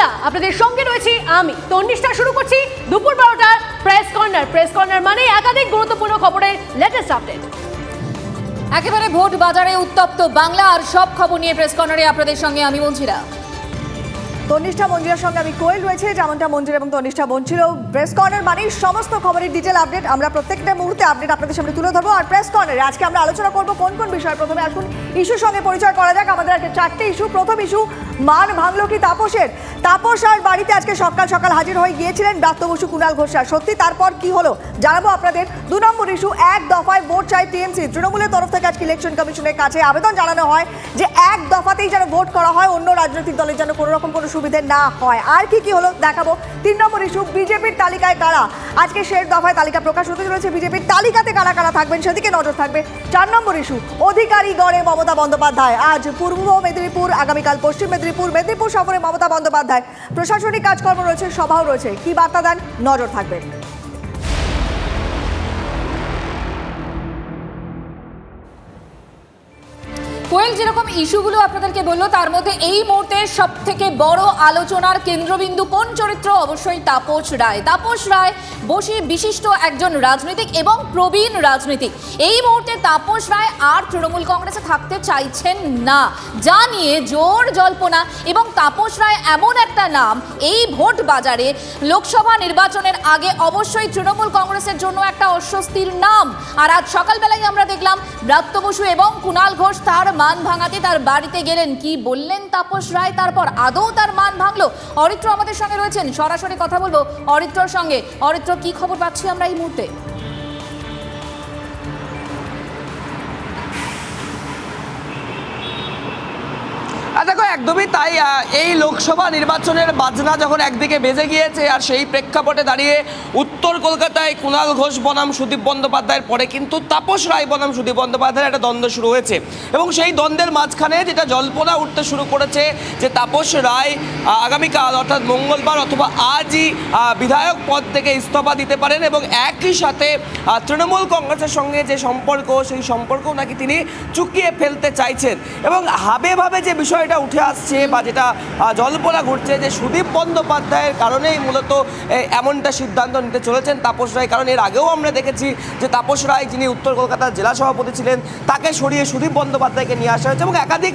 বাংলা, আপনাদের সঙ্গে রয়েছি আমি। তন্নিষ্ঠা শুরু করছি দুপুর বারোটার প্রেস কর্নার প্রেস কর্নার মানে একাধিক গুরুত্বপূর্ণ খবরের লেটেস্ট আপডেট একেবারে ভোট বাজারে উত্তপ্ত বাংলা, আর সব খবর নিয়ে প্রেস কর্নারে আপনাদের সঙ্গে আমি মঞ্জিরা। তনিষ্ঠা মঞ্জিরার সঙ্গে আমি কোয়েল রয়েছে, যেমনটা মঞ্জিরা এবং তনিষ্ঠা বলছিল। প্রেস কর্নার মানেই সমস্ত খবরের ডিটেল আপডেট আমরা প্রত্যেকটা মুহূর্তে আপডেট আপনাদের সামনে তুলে ধরবো। আর প্রেস কর্নারে আজকে আমরা আলোচনা করব কোন কোন বিষয় প্রথমে। আসুন, ইস্যুর সঙ্গে পরিচয় করা যাক। আমাদের আজকে চারটে ইস্যু। প্রথম ইস্যু, মান ভাঙলো কি তাপসের? তাপস আর বাড়িতে আজকে সকাল সকাল হাজির হয়ে গিয়েছিলেন ব্রাত্য বসু, কুণাল ঘোষরা সত্যি। তারপর কি হলো? জানাব আপনাদের। দু নম্বর ইস্যু, এক দফায় ভোট চাই টিএমসি। তৃণমূলের তরফ থেকে আজকে ইলেকশন কমিশনের কাছে আবেদন জানানো হয় যে এক দফাতেই যেন ভোট করা হয় অন্য রাজনৈতিক দলের যেন কোনো রকম কোনো সুবিধে না হয়। আর কি কি হলো দেখাবো? তিন নম্বর ইস্যু বিজেপির তালিকায় কারা? আজকে শেষ দফায় তালিকা প্রকাশ হতে চলেছে। বিজেপির তালিকাতে কারা কারা থাকবেন সেদিকে নজর থাকবে। চার নম্বর ইস্যু অধিকারী গড়ে মমতা বন্দ্যোপাধ্যায়। আজ পূর্ব মেদিনীপুর, আগামীকাল পশ্চিম মেদিনীপুর মেদিনীপুর সফরে মমতা বন্দ্যোপাধ্যায়। প্রশাসনিক কাজকর্ম রয়েছে, সভাও রয়েছে। কি বার্তা দেন? নজর থাকবে। কোয়েল যেরকম ইস্যুগুলো আপনাদেরকে বলল, তার মধ্যে এই মুহূর্তে সব থেকে বড় আলোচনার কেন্দ্রবিন্দু কোন চরিত্র? অবশ্যই তাপস রায়। তাপস রায় বসে বিশিষ্ট একজন রাজনীতিক এবং প্রবীণ রাজনীতিক। এই মুহূর্তে তাপস রায় আর তৃণমূল কংগ্রেসে থাকতে চাইছেন না। যা নিয়ে জোর জল্পনা এবং তাপস রায় এমন একটা নাম, এই ভোট বাজারে লোকসভা নির্বাচনের আগে অবশ্যই তৃণমূল কংগ্রেসের জন্য একটা অস্বস্তির নাম। আর আজ সকালবেলায় আমরা দেখলাম ব্রাত্য বসু এবং কুণাল ঘোষ তার মান ভাঙাতে তার বাড়িতে গেলেন। কি বললেন তাপস রায়? তারপর আদৌ তার মান ভাঙলো? অরিত্র আমাদের সঙ্গে রয়েছেন। সরাসরি কথা বলব অরিত্রর সঙ্গে। অরিত্র, কি খবর পাচ্ছি আমরা এই মুহূর্তে? একদমই তাই এই লোকসভা নির্বাচনের বাজনা যখন একদিকে বেজে গিয়েছে আর সেই প্রেক্ষাপটে দাঁড়িয়ে উত্তর কলকাতায় কুণাল ঘোষ, বনাম সুদীপ বন্দ্যোপাধ্যায়ের পরে কিন্তু তাপস রায়, বনাম সুদীপ বন্দ্যোপাধ্যায়ের একটা দ্বন্দ্ব শুরু হয়েছে। এবং সেই দ্বন্দ্বের মাঝখানে যেটা জল্পনা উঠতে শুরু করেছে যে তাপস রায় আগামীকাল অর্থাৎ মঙ্গলবার অথবা আজই বিধায়ক পদ থেকে ইস্তফা দিতে পারেন এবং একই সাথে তৃণমূল কংগ্রেসের সঙ্গে যে সম্পর্ক, সেই সম্পর্কও নাকি তিনি চুকিয়ে ফেলতে চাইছেন। এবং হাবে ভাবে যে বিষয়টা উঠে আসছে বা যেটা জল্পনা ঘুরছে যে সুদীপ বন্দ্যোপাধ্যায়ের কারণেই মূলত এমনটা সিদ্ধান্ত নিতে চলেছেন তাপস রায়। কারণ এর আগেও আমরা দেখেছি যে তাপস রায় যিনি উত্তর কলকাতার জেলা সভাপতি ছিলেন, তাকে সরিয়ে সুদীপ বন্দ্যোপাধ্যায়কে নিয়ে আসা হয়েছে এবং একাধিক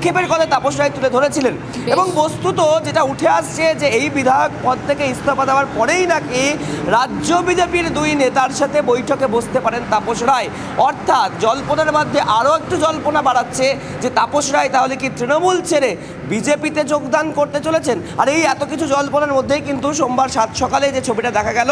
আক্ষেপের কথা তাপস রায় তুলে ধরেছিলেন। এবং বস্তুত যেটা উঠে আসছে যে এই বিধায়ক পদ থেকে ইস্তফা দেওয়ার পরেই নাকি রাজ্য বিজেপির দুই নেতার সাথে বৈঠকে বসতে পারেন তাপস রায়। অর্থাৎ জল্পনার মধ্যে আরও একটু জল্পনা বাড়াচ্ছে যে তাপস রায় তাহলে কি তৃণমূল ছেড়ে বিজেপিতে যোগদান করতে চলেছেন? আর এই এত কিছু জল্পনার মধ্যেই কিন্তু সোমবার সাত সকালে যে ছবিটা দেখা গেল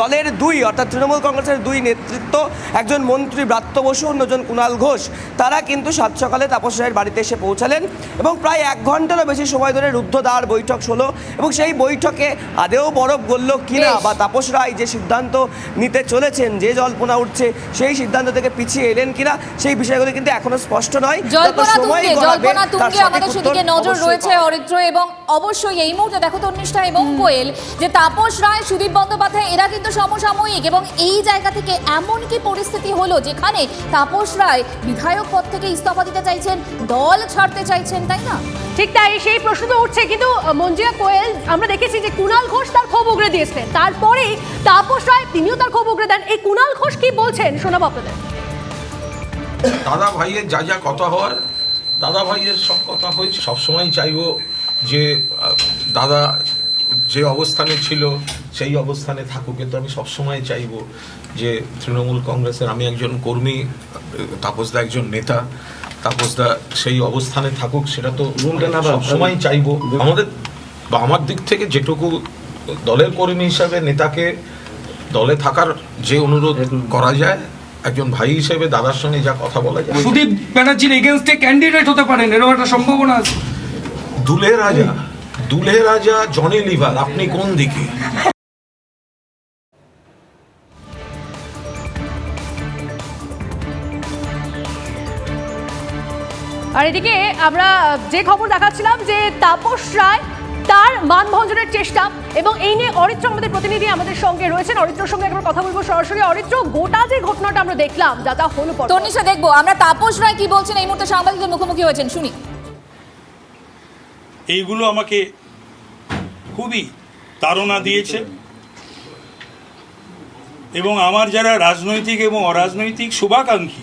দলের দুই অর্থাৎ তৃণমূল কংগ্রেসের দুই নেতৃত্ব একজন মন্ত্রী ব্রাত্য বসু অন্যজন কুণাল ঘোষ তারা কিন্তু সাত সকালে তাপস রায়ের বাড়িতে এসে পৌঁছালেন এবং প্রায় এক ঘন্টারও বেশি সময় ধরে রুদ্ধদ্বার বৈঠক হলো এবং সেই বৈঠকে আদেও বরফ গলল কিনা। বা তাপস রায় যে সিদ্ধান্ত নিতে চলেছেন যে জল্পনা উঠছে সেই সিদ্ধান্ত থেকে পিছিয়ে এলেন কিনা সেই বিষয়গুলো কিন্তু এখনও স্পষ্ট নয়। নজর রয়েছে অরিত্র এবং অবশ্যই এই মুহূর্তে দেখো তন্নিষ্ঠা এবং কোয়েল যে তাপস রায় সুদীপ বন্দ্যোপাধ্যায় এরা কিন্তু সমসাময়িক এবং এই জায়গা থেকে এমন কি পরিস্থিতি হলো যেখানে তাপস রায় বিধায়ক পদ থেকে ইস্তফা দিতে চাইছেন দল ছাড়তে চাইছেন তাই না? ঠিক তাই সেই প্রশ্ন তো উঠছে। কিন্তু মঞ্জিয়া কোয়েল আমরা দেখেছি যে কুণাল ঘোষ তার ক্ষোভ উগড়ে দিয়েছিলেন। তারপরেই তাপস রায় তিনিও তার ক্ষোভ উগড়ে দেন। এই কুণাল ঘোষ কি বলছেন শোনাবো আপনাদের দাদা ভাইয়ের যা যা কথা হওয়ার দাদা ভাইয়ের সব কথা হয়েছে। সবসময় চাইব যে দাদা যে অবস্থানে ছিল সেই অবস্থানে থাকুক কিন্তু আমি সবসময় চাইব যে তৃণমূল কংগ্রেসের আমি একজন কর্মী তাপসদা একজন নেতা তাপসদা সেই অবস্থানে থাকুক সেটা তো সবসময় চাইব। আমাদের বা আমার দিক থেকে যেটুকু দলের কর্মী হিসাবে নেতাকে দলে থাকার যে অনুরোধ করা যায় একজন ভাই হিসেবে দাদার সঙ্গে যা কথা বলা যায়। সুদীপ ব্যানার্জির এগেনস্টে ক্যান্ডিডেট হতে পারেন এরকম একটা সম্ভাবনা আছে। দুলে রাজা দুলে রাজা জনি লিভার আপনি কোন দিকে? আর এদিকে আমরা যে খবর দেখাচ্ছিলাম যে তাপস রায় তার মানভঞ্জনের চেষ্টা এবং এই নিয়ে অরিত্র আমাদের প্রতিনিধি আমাদের সঙ্গে রয়েছেন। অরিত্রর সঙ্গে একবার কথা বলব সরাসরি। অরিত্র গোটা যে ঘটনাটা আমরা দেখলাম যা তা হলো তন্নিষ্ঠা দেখব। আমরা তাপস রায় কি বলছেন? এই মুহূর্তে সাংবাদিকদের মুখোমুখি হয়েছেন। শুনি। এইগুলো আমাকে খুবই তাড়না দিয়েছে। এবং আমার যারা রাজনৈতিক এবং অরাজনৈতিক শুভাকাঙ্ক্ষী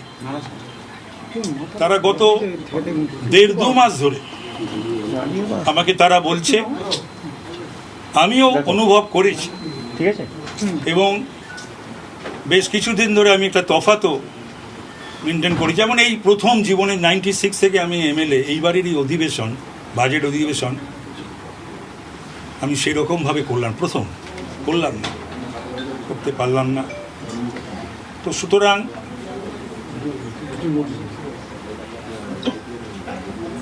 তারা গত দেড় দু মাস ধরে আমাকে তারা বলছে আমিও অনুভব করেছি। এবং বেশ কিছুদিন ধরে আমি একটা তফাতও মেনটেন করি যেমন এই প্রথম জীবনে নাইনটি সিক্স থেকে আমি এমএলএ এইবারেরই অধিবেশন বাজেট অধিবেশন আমি সেরকমভাবে করলাম। প্রথম করলাম না করতে পারলাম না। তো সুতরাং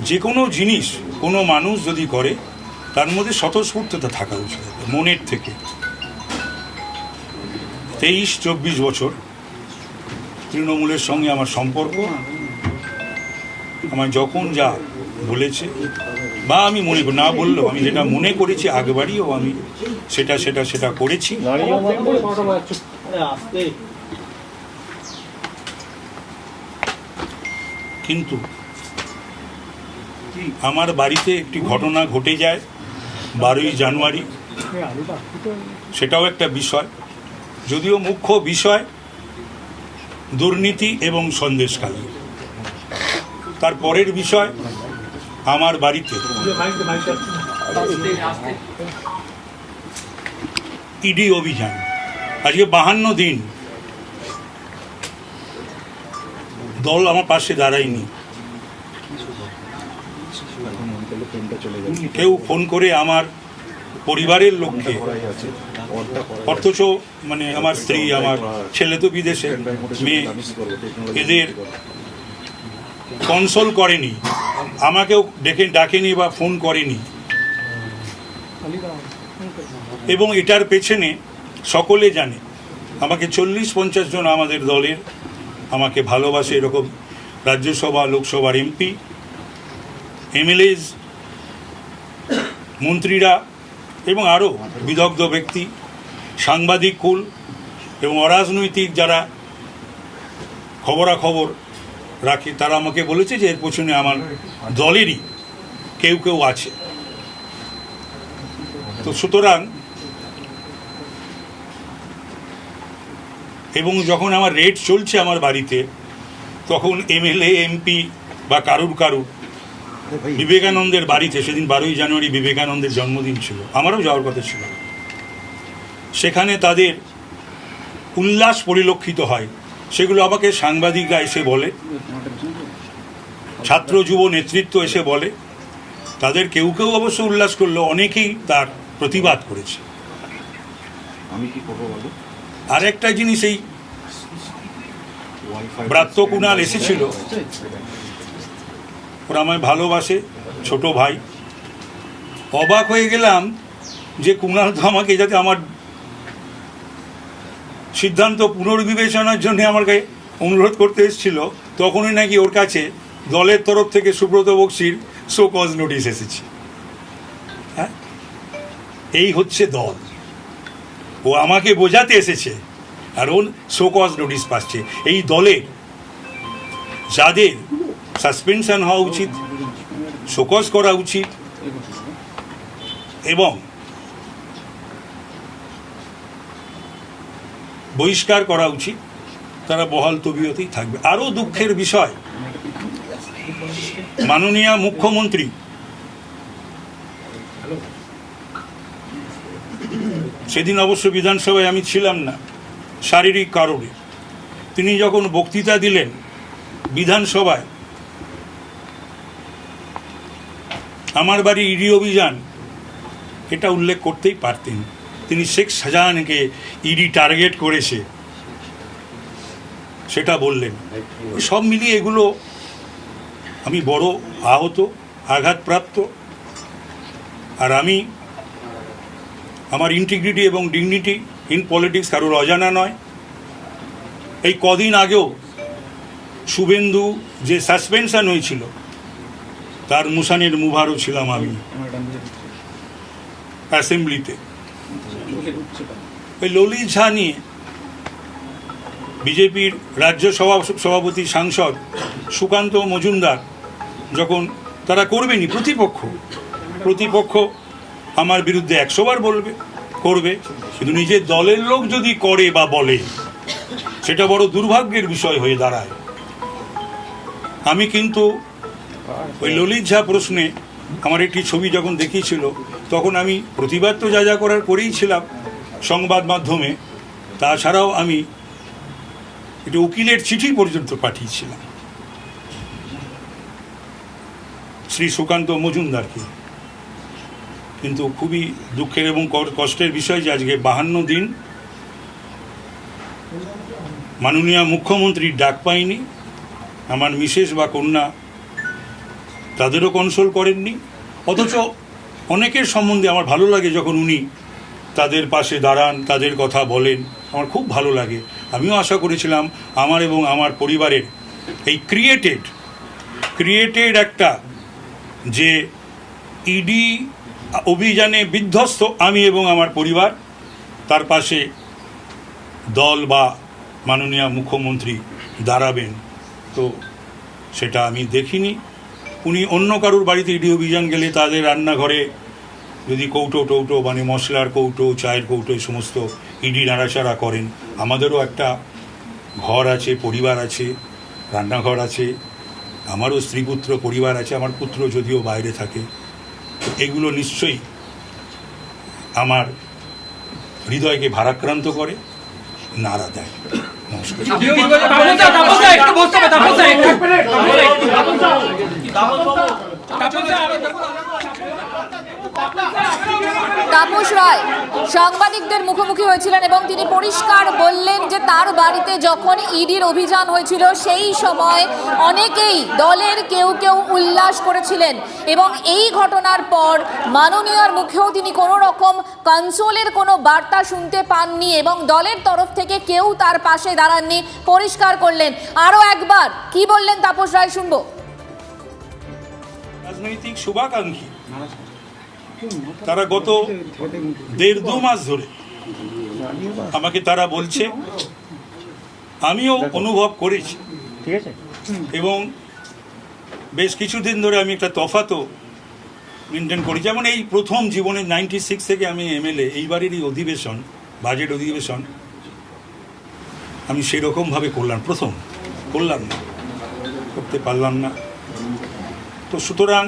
যে কোনো জিনিস কোনো মানুষ যদি করে, তার মধ্যে স্বতঃস্ফূর্ততা থাকা উচিত, মনের থেকে। তেইশ, চব্বিশ বছর তৃণমূলের সঙ্গে আমার সম্পর্ক। আমার যখন যা বলেছে, বা আমি মনে না বললেও আমি যেটা মনে করেছি আগবাড়িও আমি সেটা সেটা সেটা করেছি। কিন্তু আমার বাড়িতে একটি ঘটনা ঘটে যায় বারোই জানুয়ারি। সেটাও একটা বিষয়। যদিও মুখ্য বিষয় দুর্নীতি এবং সন্দেশকালী তার পরের বিষয় আমার বাড়িতে। ইডি অভিযান। আজকে বাহান্ন দিন। দল আমার পাশে দাঁড়ায়নি। কেউ ফোন করে আমার পরিবারের লোককে, অথচ মানে আমার স্ত্রী, আমার ছেলে তো বিদেশে, মেয়ে, এদের কনসোল করেনি, আমাকেও ডেকে ডাকেনি বা ফোন করেনি। এবং এটার পেছনে সকলে জানে, আমাকে চল্লিশ পঞ্চাশ জন আমাদের দলের আমাকে ভালোবাসে এরকম রাজ্যসভা, লোকসভার এমপি এমএলএজ মন্ত্রীরা এবং আরও বিদগ্ধ ব্যক্তি, সাংবাদিক কুল এবং অরাজনৈতিক যারা খবরাখবর রাখে, তারা আমাকে বলেছে যে এর পেছনে আমার দলেরই কেউ কেউ আছে। তো সুতরাং এবং যখন আমার রেড চলছে আমার বাড়িতে, তখন এমএলএ, এমপি বা কারুর কারুর বিবেকানন্দের বাড়িতে সেদিন বারোই জানুয়ারি বিবেকানন্দের জন্মদিন ছিল আমারও যাওয়ার কথা ছিল। সেখানে তাদের উল্লাস পরিলক্ষিত হয়। সেগুলো আমাকে সাংবাদিকরা এসে বলে ছাত্র যুব নেতৃত্ব এসে বলে তাদের কেউ কেউ অবশ্য উল্লাস করল অনেকেই তার প্রতিবাদ করেছে। আর একটা জিনিস এই ব্রাত্য কুণাল এসেছিল। ওরা আমায় ভালোবাসে, ছোট ভাই। অবাক হয়ে গেলাম যে কুণাল তো আমাকে যাতে আমার সিদ্ধান্ত পুনর্বিবেচনার জন্য আমাকে অনুরোধ করতে এসেছিল। তখনই নাকি ওর কাছে দলের তরফ থেকে সুব্রত বক্সির শো কজ নোটিশ এসেছে। হ্যাঁ? এই হচ্ছে দল। ও আমাকে বোঝাতে এসেছে আর ওর কজ নোটিশ পাচ্ছে। এই দলে যাদের সাসপেনশন হওয়া উচিত, শোকজ করা উচিত এবং বহিষ্কার করা উচিত, তারা বহাল তবিয়তেই থাকবে। আরও দুঃখের বিষয়, মাননীয় মুখ্যমন্ত্রী, সেদিন অবশ্য বিধানসভায় আমি ছিলাম না, শারীরিক কারণে। তিনি যখন বক্তৃতা দিলেন বিধানসভায় আমার বাড়ি ইডি অভিযান। এটা উল্লেখ করতেই পারতেন। তিনি শেখ শাহজাহানকে ইডি টার্গেট করেছে। সেটা বললেন। সব মিলিয়ে এগুলো আমি বড় আহত, আঘাতপ্রাপ্ত। আর আমি আমার ইন্টিগ্রিটি এবং ডিগনিটি ইন পলিটিক্স কারোর অজানা নয়। এই কদিন আগেও শুভেন্দু যে সাসপেনশন হয়েছিল তার মুসানের মুভারও ছিলাম আমি। অ্যাসেম্বলিতে। ওই ললিত ঝা নিয়ে বিজেপির রাজ্য সভা, সভাপতি সাংসদ সুকান্ত মজুমদার যখন তারা করবেনি প্রতিপক্ষ প্রতিপক্ষ আমার বিরুদ্ধে একশোবার বলবে, করবে, কিন্তু নিজের দলের লোক যদি করে বা বলে, সেটা বড় দুর্ভাগ্যের বিষয় হয়ে দাঁড়ায়। আমি কিন্তু ওই ললিত ঝা প্রশ্নে আমার একটি ছবি যখন দেখিয়েছিল, তখন আমি প্রতিবাদ তো যা যা করার করেই ছিলাম সংবাদ মাধ্যমে। তাছাড়াও আমি একটি উকিলের চিঠি পর্যন্ত পাঠিয়েছিলাম। শ্রী সুকান্ত মজুমদারকে। কিন্তু খুবই দুঃখের এবং কষ্টের বিষয় যে আজকে বাহান্ন দিন মাননীয় মুখ্যমন্ত্রীর ডাক পাইনি আমার মিসেস বা কন্যা তাদেরও কনসোল করেননি। অথচ অনেকের সম্বন্ধে আমার ভালো লাগে যখন উনি তাদের পাশে দাঁড়ান, তাদের কথা বলেন। আমার খুব ভালো লাগে। আমিও আশা করেছিলাম আমার এবং আমার পরিবারের এই ক্রিয়েটেড ক্রিয়েটেড একটা যে ইডি অভিযানে বিধ্বস্ত আমি এবং আমার পরিবার, তার পাশে দল বা মাননীয় মুখ্যমন্ত্রী দাঁড়াবেন। তো সেটা আমি দেখিনি। উনি অন্য কারুর বাড়িতে ইডি অভিযান গেলে তাদের রান্নাঘরে যদি কৌটো টৌটো মানে মশলার কৌটো, চায়ের কৌটো, এই সমস্ত ইডি নাড়াচাড়া করেন, আমাদেরও একটা ঘর আছে, পরিবার আছে, রান্নাঘর আছে, আমারও স্ত্রী পুত্র পরিবার আছে, আমার পুত্র যদিও বাইরে থাকে এগুলো নিশ্চয়ই আমার হৃদয়কে ভারাক্রান্ত করে, নাড়া দেয়। নমস্কার তাপস রায় সাংবাদিকদের মুখোমুখি হয়েছিলেন এবং তিনি পরিষ্কার বললেন যে তার বাড়িতে যখন ইডির অভিযান হয়েছিল, সেই সময় অনেকেই দলের কেউ কেউ উল্লাস করেছিলেন এবং এই ঘটনার পর মাননীয়র মুখেও তিনি কোনো রকম কনসোলের কোনো বার্তা শুনতে পাননি এবং দলের তরফ থেকে কেউ তার পাশে দাঁড়াননি। পরিষ্কার করলেন। আরও একবার, কি বললেন তাপস রায়? শুনব। রাজনৈতিক শুভাকাঙ্ক্ষী। তারা গত দেড় দু মাস ধরে আমাকে তারা বলছে আমিও অনুভব করেছি। এবং বেশ কিছুদিন ধরে আমি একটা তফাতও মেনটেন করি। যেমন এই প্রথম জীবনে নাইনটি সিক্স থেকে আমি এমএলএ এইবারেরই অধিবেশন বাজেট অধিবেশন আমি সেরকমভাবে করলাম। প্রথম করলাম না করতে পারলাম না। তো সুতরাং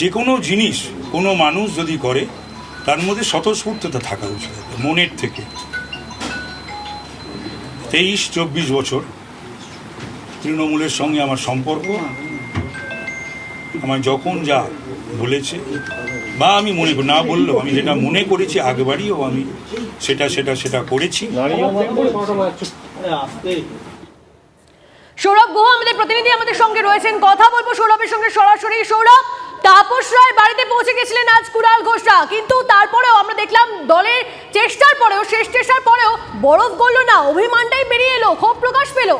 যে কোনো জিনিস কোনো মানুষ যদি করে, তার মধ্যে স্বতঃস্ফূর্ততা থাকা উচিত, মনের থেকে। তেইশ, চব্বিশ বছর তৃণমূলের সঙ্গে আমার সম্পর্ক। আমার যখন যা বলেছে, বা আমি মনে না বললেও আমি যেটা মনে করেছি আগবাড়িও আমি সেটা সেটা সেটা করেছি। সৌরভ গুহ আমাদের প্রতিনিধি আমাদের সঙ্গে রয়েছেন। কথা বলব সৌরভের সঙ্গে সরাসরি। সৌরভ তাপস রায় বাড়িতে পৌঁছে গেছিলেন আজ কুড়াল ঘোষরা। কিন্তু তারপরেও আমরা দেখলাম দলের চেষ্টার পরেও শেষ চেষ্টার পরেও বরফ গড়ল না। অভিমানটাই বেরিয়ে এলো ক্ষোভ প্রকাশ পেল।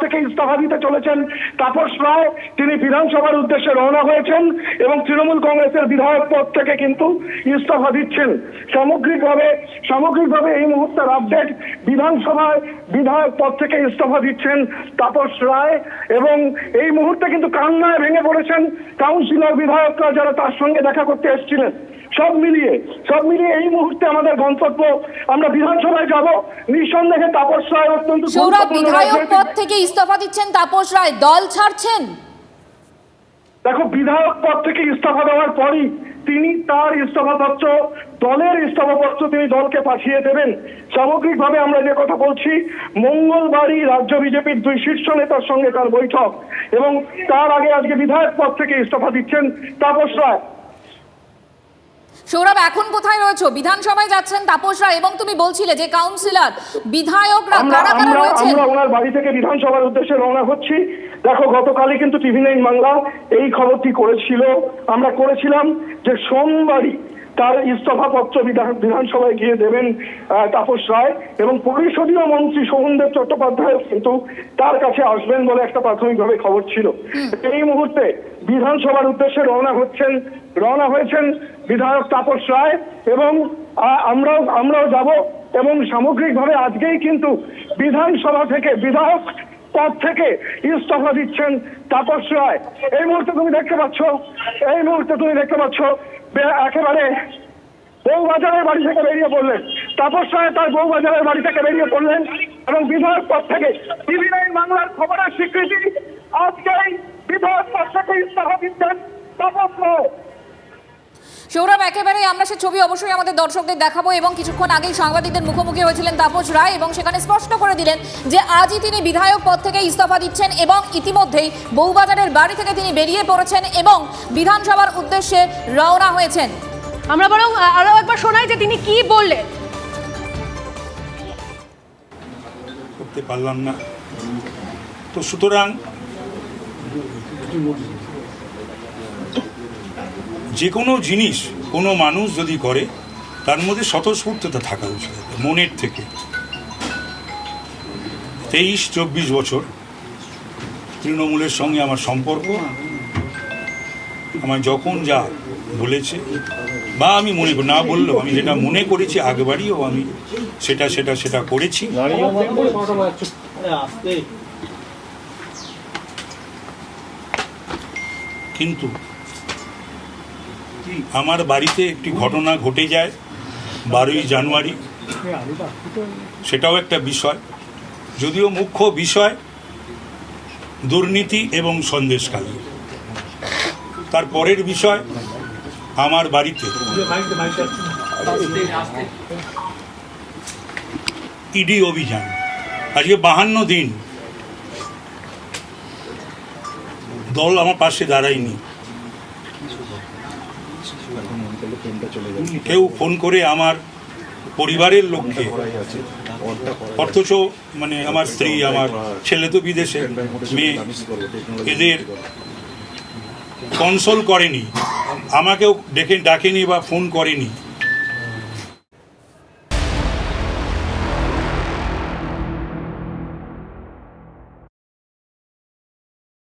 থেকে ইস্তফা দিতে চলেছেন তাপস রায় তিনি বিধানসভার উদ্দেশ্যে রওনা হয়েছেন এবং তৃণমূল কংগ্রেসের বিধায়ক পদ থেকে কিন্তু ইস্তফা দিচ্ছেন। সামগ্রিকভাবে সামগ্রিকভাবে এই মুহূর্তের আপডেট বিধানসভায় বিধায়ক পদ থেকে ইস্তফা দিচ্ছেন তাপস রায় এবং এই মুহূর্তে কিন্তু কান্নায় ভেঙে পড়েছেন কাউন্সিলর বিধায়করা যারা তার সঙ্গে দেখা করতে এসেছিলেন। সব মিলিয়ে সব মিলিয়ে এই মুহূর্তে আমাদের গন্তব্য আমরা বিধানসভায় যাব। নিঃসন্দেহে তাপস রায় অত্যন্ত সৌরভ বিধায়ক পদ থেকে ইস্তফা দিচ্ছেন তাপস রায়। দল ছাড়ছেন? দেখো বিধায়ক পদ থেকে ইস্তফা দেওয়ার পরই তিনি তার ইস্তফাপত্র দলের ইস্তফাপত্র তিনি দলকে পাঠিয়ে দেবেন। সামগ্রিকভাবে আমরা যে কথা বলছি মঙ্গলবারই রাজ্য বিজেপির দুই শীর্ষ নেতার সঙ্গে তার বৈঠক এবং তার আগে আজকে বিধায়ক পদ থেকে ইস্তফা দিচ্ছেন তাপস রায়। সৌরভ এখন কোথায় রয়েছে? বিধানসভায় যাচ্ছেন তাপস রায় এবং তুমি বলছিলে যে কাউন্সিলর বিধায়করা কারা কারা রয়েছেন? আমরা ওনার বাড়ি থেকে বিধানসভার উদ্দেশ্যে রওনা হচ্ছি। দেখো গতকালই কিন্তু টিভি নাইন বাংলা এই খবরটি করেছিল। আমরা করেছিলাম যে সোমবারই তার ইস্তফাপত্র বিধান- বিধানসভায় গিয়ে দেবেন তাপস রায় এবং পরিষদীয় মন্ত্রী সোহনদেব চট্টোপাধ্যায় কিন্তু তার কাছে আসবেন বলে একটা প্রাথমিকভাবে খবর ছিল। এই মুহূর্তে বিধানসভার উদ্দেশ্যে রওনা হচ্ছেন রওনা হয়েছেন বিধায়ক তাপস রায় এবং আমরাও আমরাও যাব এবং সামগ্রিকভাবে আজকেই কিন্তু বিধানসভা থেকে, বিধায়ক পদ থেকে ইস্তফা দিচ্ছেন তাপস রায়। এই মুহূর্তে তুমি দেখতে পাচ্ছ, এই মুহূর্তে তুমি দেখতে পাচ্ছ একেবারে বউবাজারের বাড়ি থেকে বেরিয়ে পড়লেন। তাপস রায় তার বউবাজারের বাড়ি থেকে বেরিয়ে পড়লেন এবং বিধায়ক পদ থেকে টিভি নাইন বাংলার খবরের স্বীকৃতি আজকেই বিধায়ক পদ থেকে ইস্তফা দিচ্ছেন তাপস রায়। সৌরভ একেবারে আমরা সে ছবি অবশ্যই আমাদের দর্শকদের দেখাবো এবং কিছুক্ষণ আগেই সাংবাদিকদের মুখোমুখি হয়েছিলেন তাপস রায় এবং সেখানে স্পষ্ট করে দিলেন যে আজই তিনি বিধায়ক পদ থেকে ইস্তফা দিচ্ছেন এবং ইতিমধ্যেই বউবাজারের বাড়ি থেকে তিনি বেরিয়ে পড়েছেন এবং বিধানসভার উদ্দেশ্যে রওনা হয়েছেন। আমরা বরং আহ, আরও একবার শোনাই যে তিনি কি বললেন। করতে পারলাম না। তো সুতরাং যে কোনো জিনিস কোনো মানুষ যদি করে, তার মধ্যে স্বতঃস্ফূর্ততা থাকা উচিত, মনের থেকে। তেইশ, চব্বিশ বছর তৃণমূলের সঙ্গে আমার সম্পর্ক আমার যখন যা বলেছে, বা আমি মনে করি, না বললেও আমি যেটা মনে করেছি আগবাড়িও আমি সেটা সেটা সেটা করেছি। কিন্তু আমার বাড়িতে একটি ঘটনা ঘটে যায় বারোই জানুয়ারি। সেটাও একটা বিষয়। যদিও মুখ্য বিষয় দুর্নীতি এবং সন্দেশকালী তার পরের বিষয় আমার বাড়িতে। ইডি অভিযান। আজকে বাহান্ন দিন। দল আমার পাশে দাঁড়ায়নি। কেউ ফোন করে আমার পরিবারের লোককে। অথচ মানে আমার স্ত্রী, আমার ছেলে তো বিদেশে। মেয়ে এদের কনসোল করেনি। আমাকেও ডেকে ডাকেনি বা ফোন করেনি।